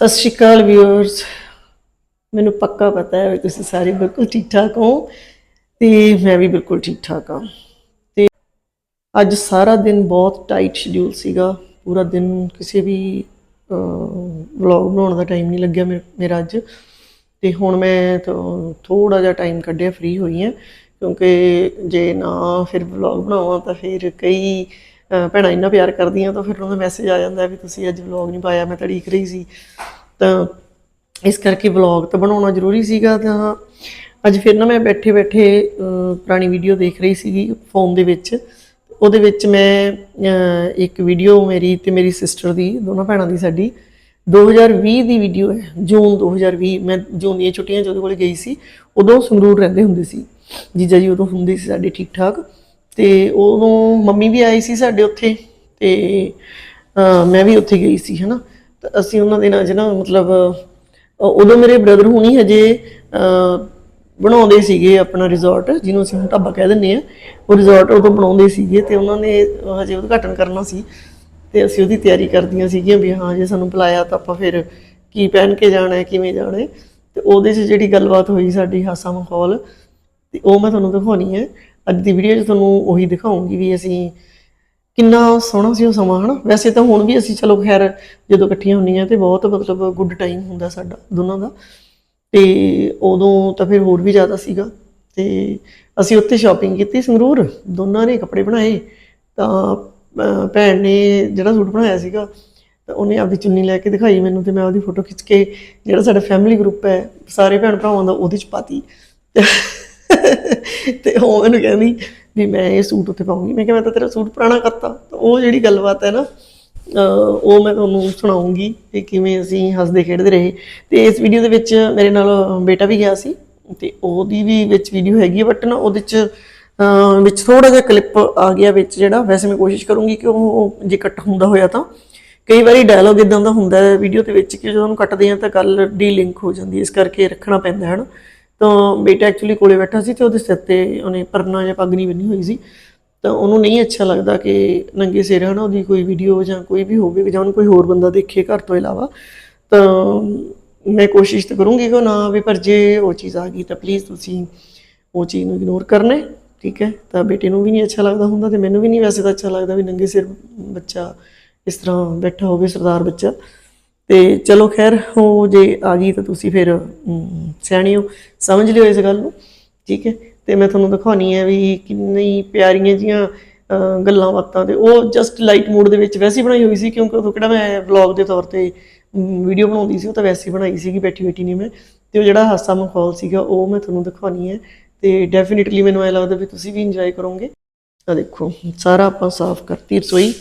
ਸਤਿ ਸ਼੍ਰੀ ਅਕਾਲ ਵਿਊਅਰਸ ਮੈਨੂੰ ਪੱਕਾ ਪਤਾ ਹੈ ਵੀ ਤੁਸੀਂ ਸਾਰੇ ਬਿਲਕੁਲ ਠੀਕ ਠਾਕ ਹੋ ਤੇ ਮੈਂ ਵੀ ਬਿਲਕੁਲ ਠੀਕ ਠਾਕ ਹਾਂ। ਤੇ ਅੱਜ ਸਾਰਾ ਦਿਨ ਬਹੁਤ ਟਾਈਟ ਸ਼ਡਿਊਲ ਸੀਗਾ। ਪੂਰਾ ਦਿਨ ਕਿਸੇ ਵੀ ਵਲੌਗ ਬਣਾਉਣ ਦਾ ਟਾਈਮ ਨਹੀਂ ਲੱਗਿਆ ਮੇਰੇ- ਮੇਰਾ ਅੱਜ। ਤੇ ਹੁਣ ਮੈਂ ਥੋੜਾ ਜਿਹਾ ਟਾਈਮ ਕੱਢਿਆ ਫ੍ਰੀ ਹੋਈ ਹਾਂ। ਕਿਉਂਕਿ ਜੇ ਨਾ ਫਿਰ ਵਲੌਗ ਬਣਾਵਾਂ ਤਾਂ ਫਿਰ ਕਈ ਭੈਣਾਂ ਇੰਨਾ ਪਿਆਰ ਕਰਦੀਆਂ ਤਾਂ ਫਿਰ ਉਹਨਾਂ ਦਾ ਮੈਸੇਜ ਆ ਜਾਂਦਾ ਵੀ ਤੁਸੀਂ ਅੱਜ ਵਲੌਗ ਨਹੀਂ ਪਾਇਆ, ਮੈਂ ਤਾਂ ਤੜੀਕ ਰਹੀ ਸੀ। ਤਾਂ ਇਸ ਕਰਕੇ ਵਲੌਗ ਤਾਂ ਬਣਾਉਣਾ ਜ਼ਰੂਰੀ ਸੀਗਾ ਤਾਂ ਅੱਜ ਫਿਰ ਨਾ ਮੈਂ ਬੈਠੇ ਬੈਠੇ ਪੁਰਾਣੀ ਵੀਡੀਓ ਦੇਖ ਰਹੀ ਸੀਗੀ ਫੋਨ ਦੇ ਵਿੱਚ। ਉਹਦੇ ਵਿੱਚ ਮੈਂ ਇੱਕ ਵੀਡੀਓ ਮੇਰੀ ਤੇ ਮੇਰੀ ਸਿਸਟਰ ਦੀ, ਦੋਨਾਂ ਭੈਣਾਂ ਦੀ ਸਾਡੀ। 2020 ਦੀ ਵੀਡੀਓ ਹੈ, ਜੂਨ 2020 ਮੈਂ ਜੂਨ ਦੀਆਂ ਛੁੱਟੀਆਂ 'ਚ ਉਹਦੇ ਕੋਲ ਗਈ ਸੀ। ਉਦੋਂ ਸੰਗਰੂਰ ਰਹਿੰਦੇ ਹੁੰਦੇ ਸੀ। ਜੀਜਾ ਜੀ ਉਦੋਂ ਹੁੰਦੇ ਸੀ ਸਾਡੇ ਠੀਕ ਠਾਕ ਤੇ ਉਦੋਂ ਮੰਮੀ ਵੀ ਆਈ ਸੀ ਸਾਡੇ ਉੱਥੇ ਤੇ ਮੈਂ ਵੀ ਉੱਥੇ ਗਈ ਸੀ, ਹਨਾ? ਤਾਂ ਅਸੀਂ ਉਹਨਾਂ ਦਿਨਾਂ 'ਚ ਨਾ ਮਤਲਬ ਉਦੋਂ ਮੇਰੇ ਬ੍ਰਦਰ ਹੁਣੀ ਹਜੇ ਬਣਾਉਂਦੇ ਸੀਗੇ ਆਪਣਾ ਰਿਜ਼ੋਰਟ ਜਿਹਨੂੰ ਅਸੀਂ ਹੁਣ ਢਾਬਾ ਕਹਿ ਦਿੰਦੇ ਆ ਉਹ ਰਿਜ਼ੋਰਟ ਉਦੋਂ ਬਣਾਉਂਦੇ ਸੀਗੇ ਤੇ ਉਹਨਾਂ ਨੇ ਹਜੇ ਉਦਘਾਟਨ ਕਰਨਾ ਸੀ। ਤੇ ਅਸੀਂ ਉਹਦੀ ਤਿਆਰੀ ਕਰਦੀਆਂ ਸੀਗੀਆਂ ਵੀ ਹਾਂ, ਜੇ ਸਾਨੂੰ ਬੁਲਾਇਆ ਤਾਂ ਆਪਾਂ ਫਿਰ ਕੀ ਪਹਿਨ ਕੇ ਜਾਣਾ ਹੈ, ਕਿਵੇਂ ਜਾਣਾ ਹੈ। ਤੇ ਉਹਦੇ 'ਚ ਜਿਹੜੀ ਗੱਲਬਾਤ ਹੋਈ ਸਾਡੀ ਹਾਸਾ ਮਾਹੌਲ ਤੇ ਉਹ ਮੈਂ ਤੁਹਾਨੂੰ ਦਿਖਾਉਣੀ ਹੈ। ਅੱਜ ਦੀ ਵੀਡੀਓ 'ਚ ਤੁਹਾਨੂੰ ਉਹੀ ਦਿਖਾਉਂਗੀ ਵੀ ਅਸੀਂ ਕਿੰਨਾ ਸੋਹਣਾ ਸੀ ਉਹ ਸਮਾਂ, ਹਨਾ? ਵੈਸੇ ਤਾਂ ਹੁਣ ਵੀ ਅਸੀਂ ਚਲੋ ਖੈਰ ਜਦੋਂ ਇਕੱਠੀਆਂ ਹੁੰਦੀਆਂ ਤੇ ਬਹੁਤ ਮਤਲਬ ਗੁੱਡ ਟਾਈਮ ਹੁੰਦਾ ਸਾਡਾ ਦੋਨਾਂ ਦਾ। ਤੇ ਉਦੋਂ ਤਾਂ ਫਿਰ ਹੋਰ ਵੀ ਜ਼ਿਆਦਾ ਸੀਗਾ। ਤੇ ਅਸੀਂ ਉੱਥੇ ਸ਼ਾਪਿੰਗ ਕੀਤੀ ਸੰਗਰੂਰ, ਦੋਨਾਂ ਨੇ ਕੱਪੜੇ ਬਣਾਏ। ਤਾਂ ਭੈਣ ਨੇ ਜਿਹੜਾ ਸੂਟ ਬਣਾਇਆ ਸੀਗਾ, ਤਾਂ ਉਹਨੇ ਆਪਦੀ ਚੁੰਨੀ ਲੈ ਕੇ ਦਿਖਾਈ ਮੈਨੂੰ ਤੇ ਮੈਂ ਉਹਦੀ ਫੋਟੋ ਖਿੱਚ ਕੇ ਜਿਹੜਾ ਸਾਡਾ ਫੈਮਿਲੀ ਗਰੁੱਪ ਹੈ, ਸਾਰੇ ਭੈਣ ਭਰਾਵਾਂ ਦਾ ਉਹਦੇ ਚ ਪਾਤੀ। ਤੇ ਉਹ ਮੈਨੂੰ ਕਹਿੰਦੀ ਵੀ ਮੈਂ ਇਹ ਸੂਟ ਉੱਥੇ ਪਾਉਂਗੀ ਮੈਂ ਕਿਹਾ, ਮੈਂ ਤਾਂ ਤੇਰਾ ਸੂਟ ਪੁਰਾਣਾ ਕਰਤਾ। ਤਾਂ ਉਹ ਜਿਹੜੀ ਗੱਲਬਾਤ ਹੈ ਨਾ ਉਹ ਮੈਂ ਤੁਹਾਨੂੰ ਸੁਣਾਉਂਗੀ ਕਿ ਕਿਵੇਂ ਅਸੀਂ ਹੱਸਦੇ ਖੇਡਦੇ ਰਹੇ। ਤੇ ਇਸ ਵੀਡੀਓ ਦੇ ਵਿੱਚ ਮੇਰੇ ਨਾਲ ਬੇਟਾ ਵੀ ਗਿਆ ਸੀ ਤੇ ਉਹਦੀ ਵੀ ਵਿੱਚ ਵੀਡੀਓ ਹੈਗੀ ਹੈ ਬਟ ਨਾ ਉਹਦੇ ਚ ਵਿੱਚ ਥੋੜਾ ਜਿਹਾ ਕਲਿੱਪ ਆ ਗਿਆ ਵਿੱਚ ਜਿਹੜਾ। ਵੈਸੇ ਮੈਂ ਕੋਸ਼ਿਸ਼ ਕਰੂੰਗੀ ਕਿ ਉਹ ਜੇ ਕੱਟ ਹੁੰਦਾ ਹੋਇਆ ਤਾਂ। ਕਈ ਵਾਰੀ ਡਾਇਲੌਗ ਇਦਾਂ ਦਾ ਹੁੰਦਾ ਹੈ ਵੀਡੀਓ ਦੇ ਵਿੱਚ ਕਿ ਜਦੋਂ ਉਹਨੂੰ ਕੱਟਦੇ ਆ ਤਾਂ ਗੱਲ ਡੀਲਿੰਕ ਹੋ ਜਾਂਦੀ ਹੈ। ਇਸ ਕਰਕੇ ਰੱਖਣਾ ਪੈਂਦਾ ਹੈ ਨਾ। ਤਾਂ ਬੇਟਾ ਐਕਚੁਅਲੀ ਕੋਲੇ ਬੈਠਾ ਸੀ ਤੇ ਉਹਦੇ ਸਿਰ ਤੇ ਉਹਨੇ ਪਰਨਾ ਜਾਂ ਪੱਗ ਨਹੀਂ ਬੰਨੀ ਹੋਈ ਸੀ। ਤਾਂ ਉਹਨੂੰ ਨਹੀਂ ਅੱਛਾ ਲੱਗਦਾ ਕਿ ਨੰਗੇ ਸਿਰ ਹਨਾ ਉਹਦੀ ਕੋਈ ਵੀਡੀਓ ਜਾਂ ਕੋਈ ਵੀ ਹੋਵੇ ਜਾਂ ਉਹਨੂੰ ਕੋਈ ਹੋਰ ਬੰਦਾ ਦੇਖੇ ਘਰ ਤੋਂ ਇਲਾਵਾ। ਤਾਂ ਮੈਂ ਕੋਸ਼ਿਸ਼ ਤਾਂ ਕਰੂੰਗੀ ਕਿ ਉਹ ਨਾ ਆਵੇ, ਪਰ ਜੇ ਉਹ ਚੀਜ਼ ਆ ਗਈ ਤਾਂ ਪਲੀਜ਼ ਤੁਸੀਂ ਉਹ ਚੀਜ਼ ਨੂੰ ਇਗਨੋਰ ਕਰਨਾ ਠੀਕ ਹੈ? ਤਾਂ ਬੇਟੇ ਨੂੰ ਵੀ ਨਹੀਂ ਅੱਛਾ ਲੱਗਦਾ ਹੁੰਦਾ ਤੇ ਮੈਨੂੰ ਵੀ ਨਹੀਂ ਵੈਸੇ ਤਾਂ ਅੱਛਾ ਲੱਗਦਾ ਵੀ ਨੰਗੇ ਸਿਰ ਬੱਚਾ ਇਸ ਤਰ੍ਹਾਂ ਬੈਠਾ ਹੋਵੇ, ਸਰਦਾਰ ਬੱਚਾ। ਤੇ ਚਲੋ ਖੈਰ ਉਹ ਜੇ ਆ ਗਈ ਤਾਂ ਤੁਸੀਂ ਫਿਰ ਅਮ, ਸਿਆਣੇ ਹੋ ਸਮਝ ਲਿਓ ਇਸ ਗੱਲ ਨੂੰ ਠੀਕ ਹੈ? ਤੇ ਮੈਂ ਤੁਹਾਨੂੰ ਦਿਖਾਉਣੀ ਹੈ ਵੀ ਕਿੰਨੀ ਪਿਆਰੀਆਂ ਜੀਆਂ ਗੱਲਾਂ ਬਾਤਾਂ ਤੇ ਉਹ ਜਸਟ ਲਾਈਟ ਮੂਡ ਦੇ ਵਿੱਚ ਵੈਸੇ ਹੀ ਬਣਾਈ ਹੋਈ ਸੀ ਕਿਉਂਕਿ ਉਦੋਂ ਕਿਹੜਾ ਮੈਂ ਵਲੌਗ ਦੇ ਤੌਰ ਤੇ ਵੀਡੀਓ ਬਣਾਉਂਦੀ ਸੀ ਉਹ ਤਾਂ ਵੈਸੇ ਬਣਾਈ ਸੀਗੀ ਬੈਠੀ ਬੈਠੀ ਨਹੀਂ ਮੈਂ ਤੇ ਉਹ ਜਿਹੜਾ ਹਾਸਾ ਮਾਹੌਲ ਸੀਗਾ ਉਹ ਮੈਂ ਤੁਹਾਨੂੰ ਦਿਖਾਉਣੀ ਹੈ ਤੇ ਡੈਫੀਨਿਟਲੀ ਮੈਨੂੰ ਐ ਲੱਗਦਾ ਵੀ ਤੁਸੀਂ ਵੀ ਇੰਜੋਏ ਕਰੋਗੇ। ਆ ਦੇਖੋ ਸਾਰਾ ਆਪਾਂ ਸਾਫ਼ ਕਰਤੀ ਰਸੋਈ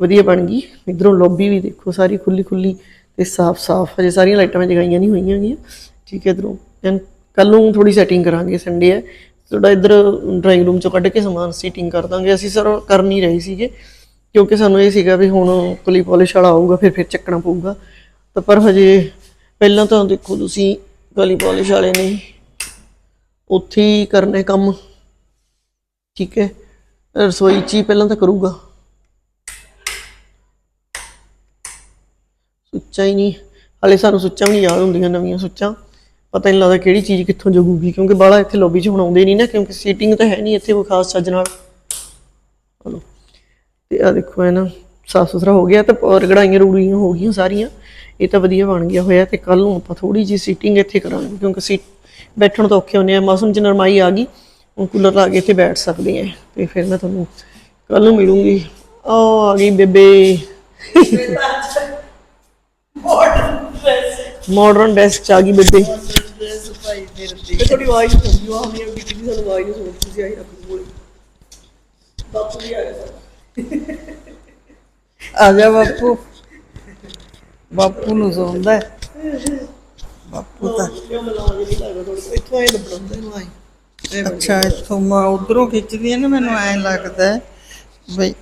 ਵਧੀਆ ਬਣ ਗਈ ਇਧਰੋਂ ਲੌਬੀ ਵੀ ਦੇਖੋ ਸਾਰੀ ਖੁੱਲੀ ਖੁੱਲੀ ਤੇ ਸਾਫ਼ ਸਾਫ਼, ਹਜੇ ਸਾਰੀਆਂ ਲਾਈਟਾਂ ਮੈਂ ਜਗਾਈਆਂ ਨਹੀਂ ਹੋਈਆਂ ਗੀਆਂ ਠੀਕ ਹੈ ਇਧਰੋਂ। ਐਨ ਕੱਲ ਨੂੰ ਥੋੜੀ ਸੈਟਿੰਗ ਕਰਾਂਗੇ ਸੰਡੇ ਹੈ। ਥੋੜਾ ਇਧਰ ਡਰਾਇੰਗ ਰੂਮ ਚੋਂ ਕੱਢ ਕੇ ਸਮਾਨ ਸੈਟਿੰਗ ਕਰ ਦਾਂਗੇ। ਅਸੀਂ ਸਰ ਕਰ ਨਹੀਂ ਰਹੇ ਸੀਗੇ, ਕਿਉਂਕਿ ਸਾਨੂੰ ਇਹ ਸੀਗਾ ਵੀ ਹੁਣ ਕਲੀ ਪਾਲਿਸ਼ ਵਾਲਾ ਆਊਗਾ, ਫਿਰ ਫਿਰ ਚੱਕਣਾ ਪਊਗਾ। ਤਾਂ ਪਰ ਹਜੇ ਪਹਿਲਾਂ ਤਾਂ ਦੇਖੋ ਤੁਸੀਂ ਕਲੀ ਪਾਲਿਸ਼ ਵਾਲੇ ਨੇ ਉੱਥੇ ਹੀ ਕਰਨੇ ਕੰਮ। ਠੀਕ ਹੈ। ਰਸੋਈ 'ਚ ਹੀ ਪਹਿਲਾਂ ਤਾਂ ਕਰੂਗਾ। ਸੁੱਚਾ ਹੀ ਨਹੀਂ। ਹਲੇ ਸਾਨੂੰ ਸੁੱਚਾਂ ਵੀ ਯਾਦ ਹੁੰਦੀਆਂ ਨਵੀਆਂ ਸੁੱਚਾਂ। ਪਤਾ ਨਹੀਂ ਲੱਗਦਾ ਕਿਹੜੀ ਚੀਜ਼ ਕਿੱਥੋਂ ਜਗੂਗੀ, ਕਿਉਂਕਿ ਬਾਹਲਾ ਇੱਥੇ ਲੌਬੀ 'ਚ ਹੁਣ ਆਉਂਦੇ ਨਹੀਂ ਨਾ, ਕਿਉਂਕਿ ਸੀਟਿੰਗ ਤਾਂ ਹੈ ਨਹੀਂ ਇੱਥੇ ਕੋਈ ਖਾਸ ਚੱਜ ਨਾਲ। ਹਲੋ। ਤੇ ਆ ਦੇਖੋ ਹੈ ਨਾ ਸਾਫ਼ ਸੁਥਰਾ ਹੋ ਗਿਆ ਤੇ ਔਰ ਗੜਾਈਆਂ ਰੂੜੀਆਂ ਹੋ ਗਈਆਂ ਸਾਰੀਆਂ। ਇਹ ਤਾਂ ਵਧੀਆ ਬਣ ਗਿਆ ਹੋਇਆ ਤੇ ਕੱਲ ਨੂੰ ਆਪਾਂ ਥੋੜੀ ਜੀ ਸੀਟਿੰਗ ਇੱਥੇ ਕਰਾਂਗੇ, ਕਿਉਂਕਿ ਸੀਟ ਬੈਠਣ ਤੋਂ ਔਖੇ ਹੁੰਦੇ ਆ। ਮੌਸਮ 'ਚ ਨਰਮਾਈ ਆ ਗਈ, ਹੁਣ ਕੂਲਰ ਲਾ ਕੇ ਇੱਥੇ ਬੈਠ ਸਕਦੇ ਆ। ਤੇ ਫਿਰ ਮੈਂ ਤੁਹਾਨੂੰ ਕੱਲ ਨੂੰ ਮਿਲੂੰਗੀ। ਆ ਆ ਗਈ ਬੇਬੇ। ਮਾਡਰਨ ਡਰੈਸ ਚ ਆ ਗਈ ਬੇਬੇ ਤੇ ਥੋੜੀ ਆਵਾਜ਼ ਸੁਣਦੀ ਆ ਹਮੇ ਅਭੀ ਕਿਦੀ ਸਾਨੂੰ ਆਵਾਜ਼ ਨਹੀਂ ਸੁਣਦੀ ਤੁਸੀਂ ਆਈ ਰੱਖ ਬੋਲੇ ਬਾਪੂ ਵੀ ਆ ਗਿਆ ਆ ਬਾਪੂ। ਬਾਪੂ ਨੂੰ ਸੌਂਦਾ ਹੈ। ਬਾਪੂ ਤਾਂ ਇੱਥੋਂ ਅੱਛਾ ਇੱਥੋਂ ਮੈਂ ਉਧਰੋਂ ਖਿੱਚਦੀ ਹੈ ਨਾ ਮੈਨੂੰ ਐਂ ਲੱਗਦਾ ਹੈ। ਬਈ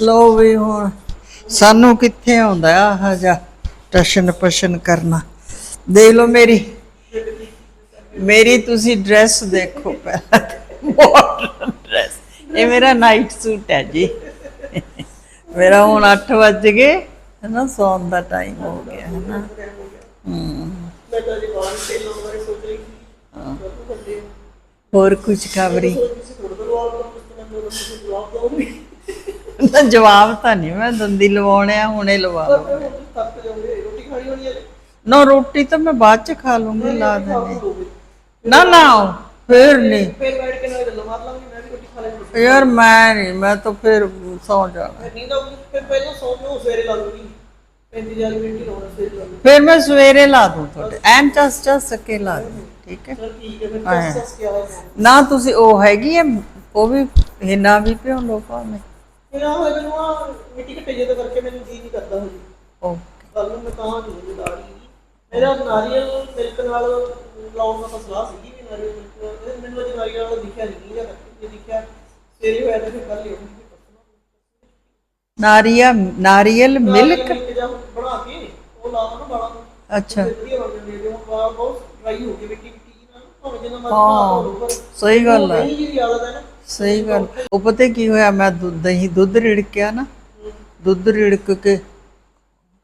ਲੋ ਵੀ ਹੁਣ। ਸਾਨੂੰ ਕਿੱਥੇ ਆਉਂਦਾ ਆਹ ਜਾ ਟਸ਼ਨ ਪਸ਼ਨ ਕਰਨਾ? ਦੇਖ ਲਓ ਮੇਰੀ ਮੇਰੀ ਤੁਸੀਂ ਡਰੈਸ ਦੇਖੋ ਪਹਿਲਾਂ ਮਾਡਰਨ ਡਰੈਸ ਇਹ ਮੇਰਾ ਨਾਈਟ ਸੂਟ ਹੈ ਜੀ। ਮੇਰਾ ਹੁਣ 8 ਵੱਜ ਗਏ, ਹੈ ਨਾ? ਸੌਣ ਦਾ ਟਾਈਮ ਹੋ ਗਿਆ, ਹੈ ਨਾ? ਮੈਂ ਤਾਂ ਜੀ ਬਾਹਰ ਤੇਲ ਲਾਉਣ ਬਾਰੇ ਸੋਚ ਰਹੀ ਸੀ ਹੋਰ ਕੁਝ ਖਬਰੀ? ਨਾ ਜਵਾਬ ਤਾਂ ਨਹੀਂ ਮੈਂ ਦੰਦੀ ਲਵਾਉਣਿਆ ਹੁਣੇ ਲਵਾ ਜਾਓਗੇ ਰੋਟੀ ਖਾਣੀ ਹੋਣੀ ਹੈ? ਨਾ ਰੋਟੀ ਤਾਂ ਮੈਂ ਬਾਅਦ ਚ ਖਾ ਲੂੰਗੀ ਲਾ ਦੇਣੇ ਨਾ ਨਾ ਫਿਰ ਨਹੀਂ ਫਿਰ ਬੈਠ ਕੇ ਨਾਲ ਗੱਲਾਂ ਮਾਰ ਲਾਂਗੇ ਮੈਂ ਵੀ ਰੋਟੀ ਖਾ ਲੈਂਦੀ ਯਾਰ ਮੈਂ ਨਹੀਂ ਮੈਂ ਤਾਂ ਫਿਰ ਸੌ ਜਾਣਾ। ਆਊਗੀ ਫਿਰ ਪਹਿਲਾਂ ਸੌਂ ਜਾਓ ਸਵੇਰੇ ਲਾ ਦੂੰਗੀ 35 ਮਿੰਟ ਹੀ ਲਾਉਣਾ ਸਵੇਰੇ ਲਾ ਦੂੰਗੀ ਫਿਰ ਮੈਂ ਸਵੇਰੇ ਲਾ ਦੂੰ ਤੁਹਾਡੇ। ਐਨ ਚਸ ਚਸ ਕੇ ਲਾ ਦੂੰ ਠੀਕ ਹੈ? ਨਾ ਤੁਸੀਂ ਉਹ ਹੈਗੀ ਹੈ ਉਹ ਵੀ ਹਿੰਨਾ ਵੀ ਪਿਓ ਲੋ ਭਾਵੇਂ। ਫਿਰ ਆ ਹੋਇਆ ਮੈਨੂੰ ਆ ਮਿੱਟੀ ਘੱਟੇ ਜਿਹੇ ਤੋਂ ਕਰਕੇ ਮੈਨੂੰ ਜੀ ਨਹੀਂ ਕਰਦਾ ਹਜੇ। ਓਕੇ ਕੱਲ ਨੂੰ ਮੈਂ ਤਾਂ ਨਹੀਂ ਦਾੜੀ ਮੇਰਾ ਨਾਰੀਅਲ ਮਿਲਕ ਨਾਲ ਲਾਉਣ ਦਾ ਸਲਾਹ ਸੀਗੀ ਵੀ ਨਾਰੀਅਲ ਮਿਲਕ ਨਾਲ। ਮੈਨੂੰ ਅਜੇ ਨਾਰੀਅਲ ਵਾਲਾ ਦਿਖਿਆ ਨਹੀਂ ਜਾਂ ਜੇ ਦਿਖਿਆ। ਸਵੇਰੇ ਹੋਇਆ ਤਾਂ ਫਿਰ ਕੱਲ ਹੀ ਨਾਰੀਆ ਨਾਰੀਅਲ ਮਿਲਕ? ਬਣਾ ਕੇ ਉਹ ਲਾਵਾਂ ਨਾ ਬਾਲਾਂ ਨੂੰ। ਅੱਛਾ। ਬਹੁਤ ਡਰਾਈ ਹੋ ਗਈ ਮਿੱਟੀ ਮਿੱਟੀ ਨਾਲ ਭਾਵੇਂ ਜਿੰਨਾ ਮਰਜ਼ੀ ਹਾਂ, ਸਹੀ ਗੱਲ ਹੈ। ਨਹੀਂ ਜੀ ਆਦਤ ਹੈ ਨਾ। ਸਹੀ ਗੱਲ। ਉਹ ਪਤਾ ਕੀ ਹੋਇਆ ਮੈਂ ਦੁੱਧ ਦਹੀਂ ਦੁੱਧ ਰਿੜਕਿਆ ਨਾ ਦੁੱਧ ਰਿੜਕ ਕੇ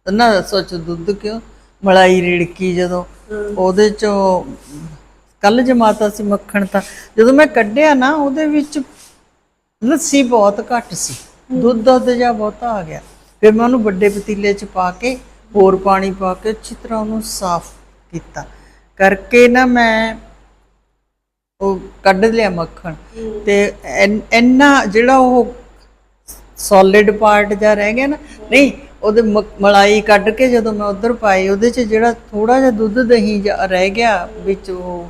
ਨਾ ਸੋਚ ਦੁੱਧ ਕਿਉਂ? ਮਲਾਈ ਰਿੜਕੀ ਜਦੋਂ। ਉਹਦੇ ਚੋਂ ਕੱਲ ਜਮਾਤਾ ਸੀ ਮੱਖਣ ਤਾਂ। ਜਦੋਂ ਮੈਂ ਕੱਢਿਆ ਨਾ ਉਹਦੇ ਵਿੱਚ ਲੱਸੀ ਬਹੁਤ ਘੱਟ ਸੀ। ਦੁੱਧ ਦੁੱਧ ਜਿਹਾ ਬਹੁਤਾ ਆ ਗਿਆ। ਫਿਰ ਮੈਂ ਉਹਨੂੰ ਵੱਡੇ ਪਤੀਲੇ 'ਚ ਪਾ ਕੇ ਹੋਰ ਪਾਣੀ ਪਾ ਕੇ ਅੱਛੀ ਤਰ੍ਹਾਂ ਉਹਨੂੰ ਸਾਫ਼ ਕੀਤਾ। ਕਰਕੇ ਨਾ ਮੈਂ ਉਹ ਕੱਢ ਲਿਆ ਮੱਖਣ। ਤੇ ਇੰਨਾ ਜਿਹੜਾ ਉਹ ਸੋਲਿਡ ਪਾਰਟ ਜਾਂ ਰਹਿ ਗਿਆ ਨਾ, ਨਹੀਂ, ਉਹਦੇ ਮਲਾਈ ਕੱਢ ਕੇ ਜਦੋਂ ਮੈਂ ਉਧਰ ਪਾਈ, ਉਹਦੇ 'ਚ ਜਿਹੜਾ ਥੋੜਾ ਜਿਹਾ ਦੁੱਧ ਦਹੀਂ ਜਿਹਾ ਰਹਿ ਗਿਆ ਵਿੱਚ ਉਹ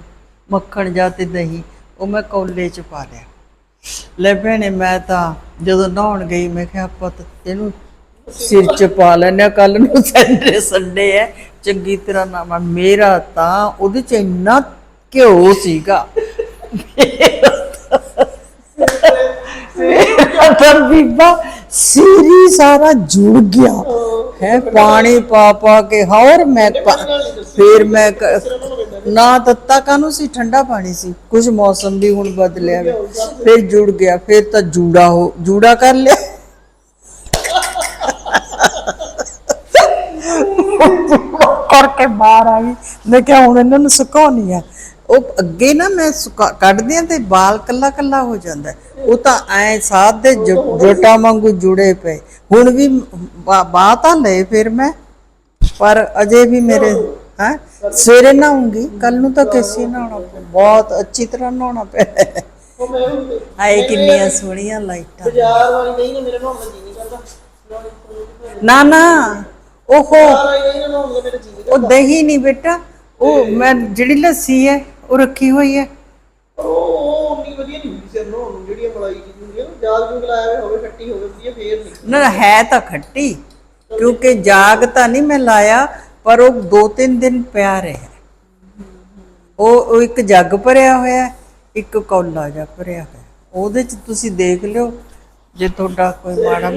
ਮੱਖਣ ਜਾਂ ਤੇ ਦਹੀਂ, ਉਹ ਮੈਂ ਕੌਲੇ 'ਚ ਪਾ ਲਿਆ। ਲੈ ਭੈਣੇ, ਮੈਂ ਤਾਂ ਜਦੋਂ ਨਹਾਉਣ ਗਈ, ਮੈਂ ਕਿਹਾ, ਪੁੱਤ, ਇਹਨੂੰ ਸਿਰ 'ਚ ਪਾ ਲੈਣਾ ਕੱਲ ਨੂੰ ਸੰਡੇ ਸੰਡੇ ਹੈ। ਚੰਗੀ ਤਰ੍ਹਾਂ ਨਾ ਮੇਰਾ ਤਾਂ ਉਹਦੇ 'ਚ ਇੰਨਾ ਘਿਓ ਸੀਗਾ। ਪਰ ਬੀਬਾ ਸੀਰੀ ਸਾਰਾ ਜੁੜ ਗਿਆ। ਹੈ ਪਾਣੀ ਪਾ ਪਾ ਕੇ ਹੋਰ ਮੈਂ ਫਿਰ ਮੈਂ ਨਾ ਤੱਤਾ ਕਾਨੂੰ ਸੀ, ਠੰਡਾ ਪਾਣੀ ਸੀ। ਕੁਝ ਮੌਸਮ ਵੀ ਹੁਣ ਬਦਲਿਆ ਵੇ। ਫਿਰ ਜੁੜ ਗਿਆ, ਫਿਰ ਤਾਂ ਜੂੜਾ ਹੋ ਜੂੜਾ ਕਰ ਲਿਆ। ਕਰਕੇ ਬਾਹਰ ਆ ਗਈ। ਮੈਂ ਕਿਹਾ ਹੁਣ ਇਹਨਾਂ ਨੂੰ ਸੁਕਾਉਣੀ ਆ। ਉਹ ਅੱਗੇ ਨਾ ਮੈਂ ਕੱਢਦੇ ਆ ਤੇ ਬਾਲ ਕੱਲਾ ਕੱਲਾ ਹੋ ਜਾਂਦਾ। ਉਹ ਤਾਂ ਐ ਸਾਥ ਦੇ ਜੋਟਾਂ ਵਾਂਗੂ ਜੁੜੇ ਪਏ। ਹੁਣ ਵੀ ਬਾਹ ਤਾਂ ਲਏ ਫਿਰ ਮੈਂ ਪਰ ਅਜੇ ਵੀ ਮੇਰੇ ਹੈ ਸਵੇਰੇ ਨਹਾਉਂਗੀ ਕੱਲ ਨੂੰ ਤਾਂ ਕਿਸੇ ਨਹਾਉਣਾ ਪਊ। ਬਹੁਤ ਅੱਛੀ ਤਰ੍ਹਾਂ ਮੈਂ ਹੁਣ ਆਏ ਕਿੰਨੀਆਂ ਸੋਹਣੀਆਂ ਲਾਈਟਾਂ। ਬਾਜ਼ਾਰ ਵਾਲੀ ਨਹੀਂ ਨਾ ਮੇਰੇ ਨਹਾਉਣ ਦਾ ਜੀ ਨਹੀਂ ਕਰਦਾ। ਨਾ ਨਾ ਓਹੋ। ਉਹ ਦਹੀਂ ਨਹੀਂ ਬੇਟਾ ਉਹ ਮੈਂ ਜਿਹੜੀ ਲੱਸੀ ਹੈ ਉਹ ਰੱਖੀ ਹੋਈ ਹੈ। ਪਰ ਉਹ ਉਹ ਉਨੀ ਵਧੀਆ ਨਹੀਂ ਹੁੰਦੀ ਸਿਰ ਨਹਾਉਣ ਨੂੰ ਜਿਹੜੀ ਮਲਾਈ ਜੀ ਹੁੰਦੀ ਹੈ ਨਾ ਜਾਲ ਜੂਗ ਲਾਇਆ ਹੋਇਆ ਹੋਵੇ ਖੱਟੀ ਹੋਵੇ ਵਧੀਆ ਫੇਰ ਨਹੀਂ। ਨਾ ਹੈ ਤਾਂ ਖੱਟੀ ਕਿਉਂਕਿ ਜਾਗ ਤਾਂ ਨਹੀਂ ਮੈਂ ਲਾਇਆ ਪਰ ਉਹ ਦੋ ਤਿੰਨ ਦਿਨ ਪਿਆ ਰਿਹਾ। ਉਹ ਉਹ ਇੱਕ ਜੱਗ ਭਰਿਆ ਹੋਇਆ ਇੱਕ ਕੌਲਾ ਜਿਹਾ ਭਰਿਆ ਹੋਇਆ। ਉਹਦੇ ਚ ਤੁਸੀਂ ਦੇਖ ਲਿਓ ਜੇ ਤੁਹਾਡਾ ਕੋਈ ਮਾੜਾ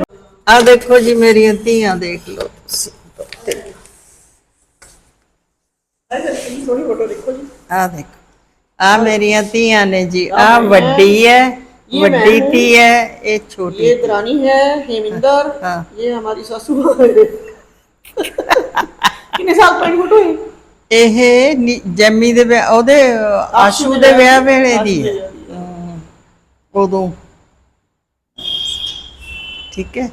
ਆ ਦੇਖੋ ਜੀ ਮੇਰੀਆਂ ਧੀਆਂ ਦੇਖ ਲਓ ਤੁਸੀਂ। ਸੋਹਣੀ ਫੋਟੋ ਦੇਖੋ ਜੀ। ਆ ਦੇਖੋ ਆ ਮੇਰੀਆਂ ਧੀਆਂ ਨੇ ਜੀ ਆ ਵੱਡੀ ਹੈ ਇਹ ਵੱਡੀ ਮੈਂ ਹੂੰ। ਧੀ ਹੈ ਇਹ ਛੋਟੀ ये दरानी है हेमिंदर हाँ। ये हमारी सासू माँ है कितने साल पहले फोटो है ਇਹ ਨੀ- ਜੈਮੀ ਦੇ ਵਿਆਹ- ਉਹਦੇ ਆਸ਼ੂ ਦੇ ਵਿਆਹ ਵੇਲੇ ਦੀ ਹੈ ਹਮ, ਉਦੋਂ ਠੀਕ ਹੈ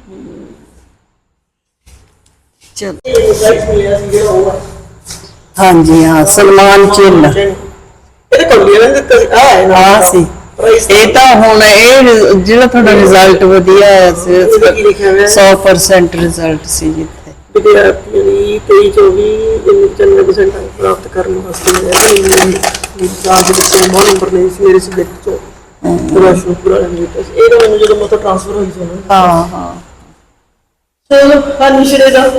ਚਲ ਹਾਂਜੀ ਹਾਂ ਸਲਮਾਨ ਚਿੱਲ ਇਹ ਕੋਲ ਨਾ ਤੇ ਆ ਹੈ ਨਾ ਹਾਂ ਸੀ। ਇਹ ਤਾਂ ਹੁਣ ਇਹ ਜਿਹੜਾ ਤੁਹਾਡਾ ਰਿਜ਼ਲਟ ਵਧੀਆ ਆਇਆ ਸੀ ਇਹਦੇ ਕੀ ਲਿਖਿਆ ਹੋਇਆ ਹੈ? 100% ਰਿਜ਼ਲਟ ਸੀ ਜਿੱਥੇ ਵਿਦਿਆਰਥੀਆਂ ਲਈ 23 24 95% ਅੰਕ ਪ੍ਰਾਪਤ ਕਰਨ ਵਾਸਤੇ ਮੇਰੀ ਚਾਰ ਦੇ ਵਿੱਚ ਬਹੁਤ ਨੰਬਰ ਨਹੀਂ ਸੀ ਮੇਰੇ ਸਬਜੈਕਟ ਚੋਂ। ਪੂਰਾ ਸ਼ੁਰੂ ਪੂਰਾ ਨਹੀਂ ਕੀਤਾ ਸੀ। ਇਹ ਤਾਂ ਮੈਨੂੰ ਜਦੋਂ ਮਤਲਬ ਟ੍ਰਾਂਸਫਰ ਹੋਈ ਸੀ ਨਾ। ਹਾਂ ਹਾਂ। ਚਲੋ ਹਾਂ ਨਿਸ਼ਰੇ ਦਾ ਹੈ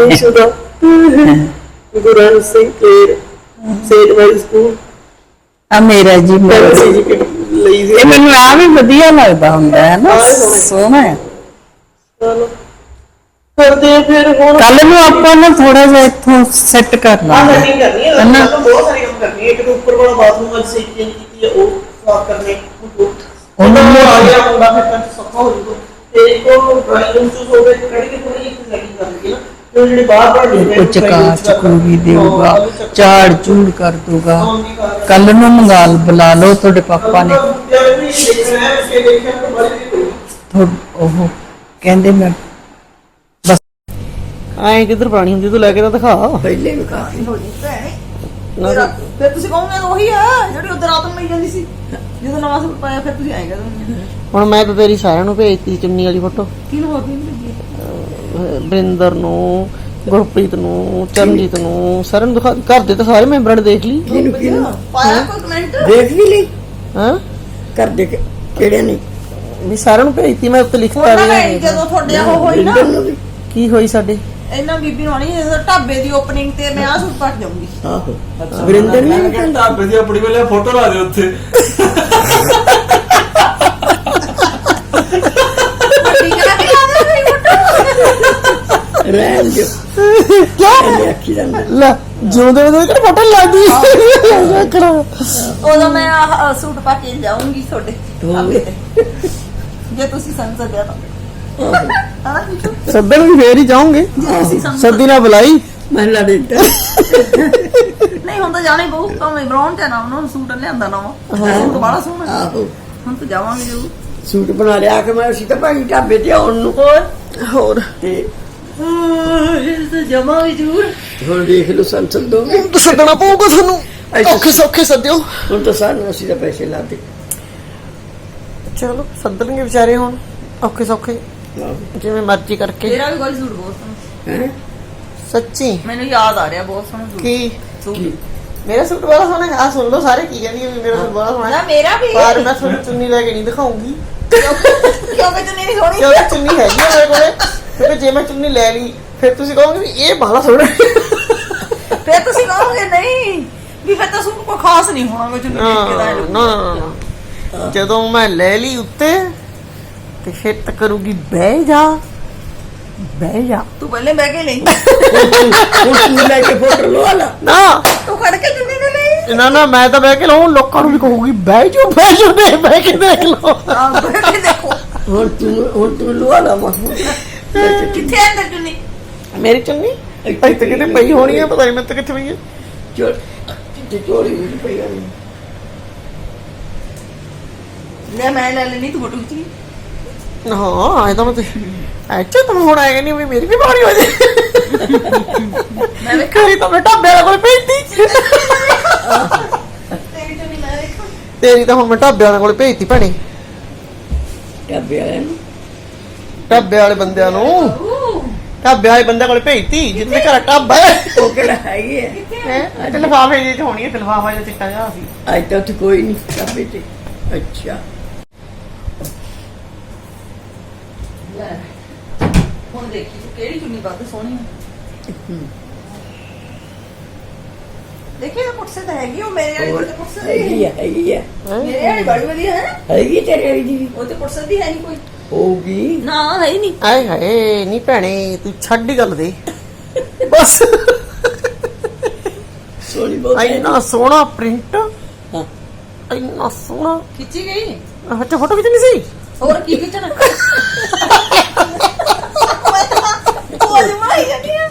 ਨਿਸ਼ਰੇ ਦਾ ਗੁਰਨ ਸਿੰਘ ਕੇਰ ਸੇਟ ਵਾਈ ਸਕੂਲ ਆ ਮੇਰਾ ਜੀ ਮੇਰਾ ਸੀ ਜੀ। ਲਈ ਸੀ? ਇਹ ਮੈਨੂੰ ਆ ਵੀ ਵਧੀਆ ਲੱਗਦਾ ਹੁੰਦਾ ਹੈ ਨਾ ਹਾਂ, ਸੋਹਣਾ ਹੈ। ਸੋਹਣਾ ਹੈ। ਚਲੋ। ਕਰਦੇ ਆ ਫਿਰ ਹੁਣ। ਕੱਲ ਨੂੰ ਆਪਾਂ ਨਾ ਥੋੜਾ ਜਿਹਾ ਇੱਥੋਂ ਸੈੱਟ ਕਰ ਆਹ ਲਾਂਗੇ ਸੈਟਿੰਗ ਕਰਨੀ ਹੈ। ਹਨਾ? ਨਾ ਬਹੁਤ ਸਾਰੀ ਕੰਮ ਕਰਨੀ ਹੈ। ਇੱਕ ਤਾਂ ਉੱਪਰ ਵਾਲਾ ਬਾਥਰੂਮ ਵਾਲੀ ਸੀਟ ਚੇਂਜ ਕੀਤੀ ਹੈ ਉਹ ਸਾਫ਼ ਕਰਨੇ ਉਹ ਉਹਨਾਂ ਨੂੰ ਆ ਗਿਆ ਮੁੰਡਾ ਫਿਰ ਤਾਂ ਸੌਖਾ ਹੋ ਜੂਗਾ ਤੇ ਇੱਕ ਉਹ ਡਰਾਈਂਗ ਰੂਮ ਚ ਹੋਵੇ ਕੱਢ ਕੇ ਥੋੜੀ ਜਿਹੀ ਸੈਟਿੰਗ ਕਰ ਲਈਏ ਨਾ ਤੇ ਉਹ ਜਿਹੜੇ ਬਾਹਰ ਬਾਹਰ ਨੇ ਕੋ ਚਕਾ ਚਕੂਗੀ ਦੇਊਗਾ ਝਾੜ ਝੂੜ ਕਰ ਦੂਗਾ ਕੱਲ ਨੂੰ ਮੰਗਾਲ ਬੁਲਾ ਲਓ ਤੁਹਾਡੇ ਪਾਪਾ ਨੇ। ਉਹ ਕਹਿੰਦੇ ਮੈਂ ਆਏ ਕਿੱਧਰ ਪਾਣੀ ਹੁੰਦੀ ਤੂੰ ਲੈ ਕੇ ਤਾਂ ਦਿਖਾ। ਪਹਿਲੇ ਵੀ ਕਾਫੀ ਨਾ ਫਿਰ ਤੁਸੀਂ ਕਹੋਗੇ ਉਹੀ ਆ ਜਿਹੜੀ ਉਧਰ ਰਾਤ ਨੂੰ ਮਿਲ ਜਾਂਦੀ ਸੀ। ਜਦੋਂ ਨਵਾਂ ਸੂਟ ਪਾਇਆ ਫਿਰ ਤੁਸੀਂ ਆਏਗਾ ਹੁਣ ਮੈਂ ਤਾਂ ਤੇਰੀ ਸਾਰਿਆਂ ਨੂੰ ਭੇਜਤੀ ਚੁੰਨੀ ਵਾਲੀ ਫੋਟੋ। ਹੋ? ਗਈ ਬ੍ਰਿੰਦਰ ਨੂੰ ਗੁਰਪ੍ਰੀਤ ਨੂੰ ਚਰਨਜੀਤ ਨੂੰ ਸਾਰਿਆਂ ਨੂੰ ਦਿਖਾ ਘਰ ਦੇ ਤਾਂ ਸਾਰੇ ਮੈਂਬਰਾਂ ਨੇ ਦੇਖ ਲਈ। ਪਾਇਆ ਕੋਈ ਕਮੈਂਟ ਦੇਖ ਵੀ ਲਈ। ਹਾਂ? ਕਰ ਦੇ ਕਿਹੜੇ ਨੇ? ਵੀ ਸਾਰਿਆਂ ਨੂੰ ਭੇਜਤੀ ਮੈਂ ਉੱਤੇ ਲਿਖਤਾ ਉਹਨਾਂ ਨੇ ਵੀ ਜਦੋਂ ਤੁਹਾਡੇ ਉਹ ਹੋਈ ਨਾ। ਕੀ ਹੋਈ ਸਾਡੇ? ਇਹਨਾਂ ਬੀਬੀ ਨੂੰ ਆਣੀ ਜਦੋਂ ਢਾਬੇ ਦੀ ਓਪਨਿੰਗ ਤੇ ਮੈਂ ਆ ਸੂਟ ਪਾ ਕੇ ਜਾਊਂਗੀ ਆਹੋ। ਵਰਿੰਦਰ ਨੇ ਕਹਿੰਦਾ ਢਾਬੇ ਦੀ ਆਪਣੀ ਵੇਲੇ ਫੋਟੋ ਲਾ ਦੇ ਉੱਥੇ ਵੱਡੀ ਕਰਾ ਕੇ ਲਾ ਦੇ ਮੇਰੀ ਫੋਟੋ ਰਹਿਣ ਦਿਓ। ਕਿਆ? ਇਹਨੇ ਆਖੀ ਜਾਂਦਾ। ਲੈ ਜਿਉਂਦੇ ਉਹਦੇ ਕਿਹੜਾ ਫੋਟੋ ਲੱਗਦੀ ਕਰਾ ਉਦੋਂ ਮੈਂ ਆਹ ਸੂਟ ਪਾ ਕੇ ਜਾਊਂਗੀ ਤੁਹਾਡੇ ਢਾਬੇ ਤੇ। ਜੇ ਤੁਸੀਂ ਸੰਸਦ ਦੇ ਤਾਂ। ਹਾਂ ਬਿੱਟੂ ਸੱਦਣ ਵੀ ਫੇਰ ਹੀ ਜਾਓਗੇ। ਤੁਸੀਂ ਸੰਸਦ ਸੱਦੀ ਨਾ ਬੁਲਾਈ। ਮੈਂ ਲੜੇ ਦਿੱਤਾ। ਨਹੀਂ ਹੁਣ ਤਾਂ ਜਾਣਾ ਹੀ ਪਊ। ਤਾਂ ਮੈਂ ਬਰਾਉਨ ਤੇ ਨਾ ਉਹਨਾਂ ਨੂੰ ਸੂਟ ਲਿਆਂਦਾ ਨਾ ਸੂਟ ਬੜਾ ਸੋਹਣਾ ਆਹੋ। ਹੁਣ ਤਾਂ ਜਾਵਾਂਗੇ ਜਰੂਰ। ਸੂਟ ਬਣਾ ਲਿਆ ਕਿ ਮੈਂ ਅਸੀਂ ਤਾਂ ਭਾਈ ਢਾਬੇ ਤੇ ਆਉਣ ਨੂੰ। ਹੋਰ। ਤੇ ਇਹ ਤਾਂ ਜਾਵਾਂਗੇ ਜਰੂਰ। ਹੁਣ ਦੇਖ ਲਓ ਸੰਸਦ ਦੋ ਹੁਣ ਤਾਂ ਸੱਦਣਾ ਪਊਗਾ ਤੁਹਾਨੂੰ। ਔਖੇ ਸੌਖੇ ਸੱਦਿਓ। ਹੁਣ ਤਾਂ ਸਾਨੂੰ ਅਸੀਂ ਤਾਂ ਪੈਸੇ ਲਾਦੇ ਚਲੋ ਸੱਦਣਗੇ ਵਿਚਾਰੇ ਹੁਣ ਔਖੇ ਸੌਖੇ। ਜਿਵੇਂ ਮਰਜ਼ੀ ਕਰਕੇ। ਤੇਰਾ ਵੀ ਕੋਈ ਸੂਟ ਬਹੁਤ ਸੋਹਣਾ। ਹੈ? ਸੱਚੀ? ਮੈਨੂੰ ਯਾਦ ਆ ਰਿਹਾ ਬਹੁਤ ਸੋਹਣਾ ਸੂਟ। ਕੀ? ਸੂਟ। ਮੇਰਾ ਸੂਟ ਬੜਾ ਸੋਹਣਾ ਹੈ। ਆ ਸੁਣ ਲਓ ਸਾਰੇ ਕੀ ਕਹਿੰਦੀ ਵੀ ਮੇਰਾ ਸੂਟ ਬੜਾ ਸੋਹਣਾ ਨਾ ਹੈ ਮੇਰਾ ਵੀ। ਪਰ ਮੈਂ ਤੁਹਾਨੂੰ ਚੁੰਨੀ ਲੈ ਕੇ ਨਹੀਂ ਦਿਖਾਉਂਗੀ। ਕਿਉਂਕਿ ਤੂੰ ਨਹੀਂ ਸੋਹਣੀ? ਕਿਉਂਕਿ ਚੁੰਨੀ ਹੈਗੀ ਆ ਮੇਰੇ ਕੋਲੇ? ਕਿਉਂਕਿ ਜੇ ਮੈਂ ਚੁੰਨੀ ਲੈ ਲਈ ਫਿਰ ਤੁਸੀਂ ਕਹੋਗੇ ਵੀ ਇਹ ਬੜਾ ਸੋਹਣਾ। ਫਿਰ ਤੁਸੀਂ ਕਹੋਗੇ ਨਹੀਂ ਵੀ ਫਿਰ ਤਾਂ ਸੂਟ ਕੋਈ ਖਾਸ ਨਹੀਂ ਹੋਣਾ ਕੋਈ ਚੁੰਨੀ ਦੇਖ ਕੇ ਦਾ ਨਾ ਨਾ ਨਾ, ਜਦੋਂ ਮੈਂ ਲੈ ਲਈ ਉੱਤੇ ਤੇ ਫਿਰ ਤਾਂ ਕਰੂਗੀ ਬਹਿ ਜਾ ਬਹਿ ਜਾ। ਤੂੰ ਪਹਿਲੇ ਬਹਿ ਕੇ ਲਈ। ਹੁਣ ਤੂੰ ਲੈ ਕੇ ਫੋਟੋ ਲਵਾ ਲਾ। ਨਾ। ਤੂੰ ਖੜ ਕੇ ਚੁੰਨੀ ਨਾ ਲਈ। ਨਾ ਨਾ ਮੈਂ ਤਾਂ ਬਹਿ ਕੇ ਲਾਉਂ ਲੋਕਾਂ ਨੂੰ ਵੀ ਕਹੂਗੀ ਬਹਿ ਜਾ ਬਹਿ ਜਾ ਦੇ ਬਹਿ ਕੇ ਦੇਖ ਲਓ। ਆ ਬਹਿ ਕੇ ਦੇਖੋ। ਹੁਣ ਤੂੰ ਹੁਣ ਤੂੰ ਲਵਾ ਲਾ ਮਾ ਕਿੱਥੇ ਅੰਦਰ ਚੁੰਨੀ? ਮੇਰੀ ਚੁੰਨੀ? ਇੱਥੇ ਕਿਤੇ ਪਈ ਹੋਣੀ ਹੈ ਪਤਾ ਨਹੀਂ ਮੈਂ ਤਾਂ ਕਿੱਥੇ ਪਈ ਹੈ ਚੋਰ ਤੇ ਚੋਰੀ ਪਈ ਆ ਲੈ ਮੈਂ ਲੈ ਲੈਣੀ ਤੂੰ ਫੋਟੋ ਖਿੱਚੀ ਹਾਂ ਆਏ ਤਾਂ ਮੈਂ ਤੇ ਐਚੇ ਤੁਮ ਹੁਣ ਆਏਗਾ ਨਹੀਂ ਵੀ ਮੇਰੀ ਵੀ ਬਾਰੀ ਹੋ ਜੇ। ਮੈਂ ਵੇਖ। ਕਰੀ ਤਾਂ ਮੈਂ ਢਾਬੇ ਵਾਲੇ ਕੋਲ ਭੇਜਤੀ। ਤੇਰੀ ਤਾਂ ਹੁਣ ਮੈਂ ਢਾਬੇ ਵਾਲੇ ਕੋਲ ਭੇਜਤੀ ਭੈਣੇ। ਢਾਬੇ ਵਾਲਿਆਂ ਨੂੰ? ਢਾਬੇ ਵਾਲੇ ਬੰਦਿਆਂ ਨੂੰ। ਢਾਬੇ ਵਾਲੇ ਬੰਦਿਆਂ ਕੋਲ ਭੇਜਤੀ ਜਿੱਥੇ ਘਰ ਢਾਬਾ ਹੈ। ਉਹ ਕਿਹੜਾ ਹੈਗੀ ਹੈ? ਹੈ? ਤੇ ਲਿਫਾਫੇ ਜਿਹੇ ਚ ਹੋਣੀ ਹੈ ਤੇ ਲਿਫਾਫਾ ਜਿਹਾ ਚਿੱਟਾ ਜਿਹਾ ਸੀ। ਅੱਜ ਤਾਂ ਉੱਥੇ ਕੋਈ ਨਹੀਂ ਢਾਬੇ ਤੇ। ਅੱਛਾ। ਹੁਣ ਦੇਖੀ ਤੂੰ ਕਿਹੜੀ ਚੁੰਨੀ ਵੱਧ ਸੋਹਣੀ ਹੈ? ਦੇਖੀ ਤਾਂ ਕੁਰਸੇ ਤਾਂ ਹੈਗੀ ਉਹ ਮੇਰੇ ਵਾਲੀ ਤੇ ਕੁਰਸੇ ਹੈਗੀ ਹੈ ਹੈਗੀ ਹੈ। ਮੇਰੇ ਵਾਲੀ ਬੜੀ ਵਧੀਆ ਹੈ। ਹੈਗੀ ਤੇਰੇ ਵਾਲੀ ਦੀ ਵੀ। ਉਹ ਤੇ ਕੁਰਸੇ ਦੀ ਹੈ ਨਹੀਂ ਕੋਈ। ਹੋਊਗੀ। ਨਾ ਹੈ ਨਹੀਂ। ਆਏ ਹਾਏ ਨਹੀਂ ਭੈਣੇ ਤੂੰ ਛੱਡ ਗੱਲ ਦੇ। ਬਸ। ਸੋਹਣੀ ਬਹੁਤ ਹੈ। ਇੰਨਾ ਸੋਹਣਾ ਪ੍ਰਿੰਟ। ਹਾਂ। ਇੰਨਾ ਸੋਹਣਾ। ਖਿੱਚੀ ਗਈ? ਅੱਛਾ ਫੋਟੋ ਖਿੱਚਣੀ ਸੀ? ਹੋਰ ਕੀ ਖਿੱਚਣਾ? ਕੋਈ ਮਾਈ ਜਾਂਦੀ ਆ।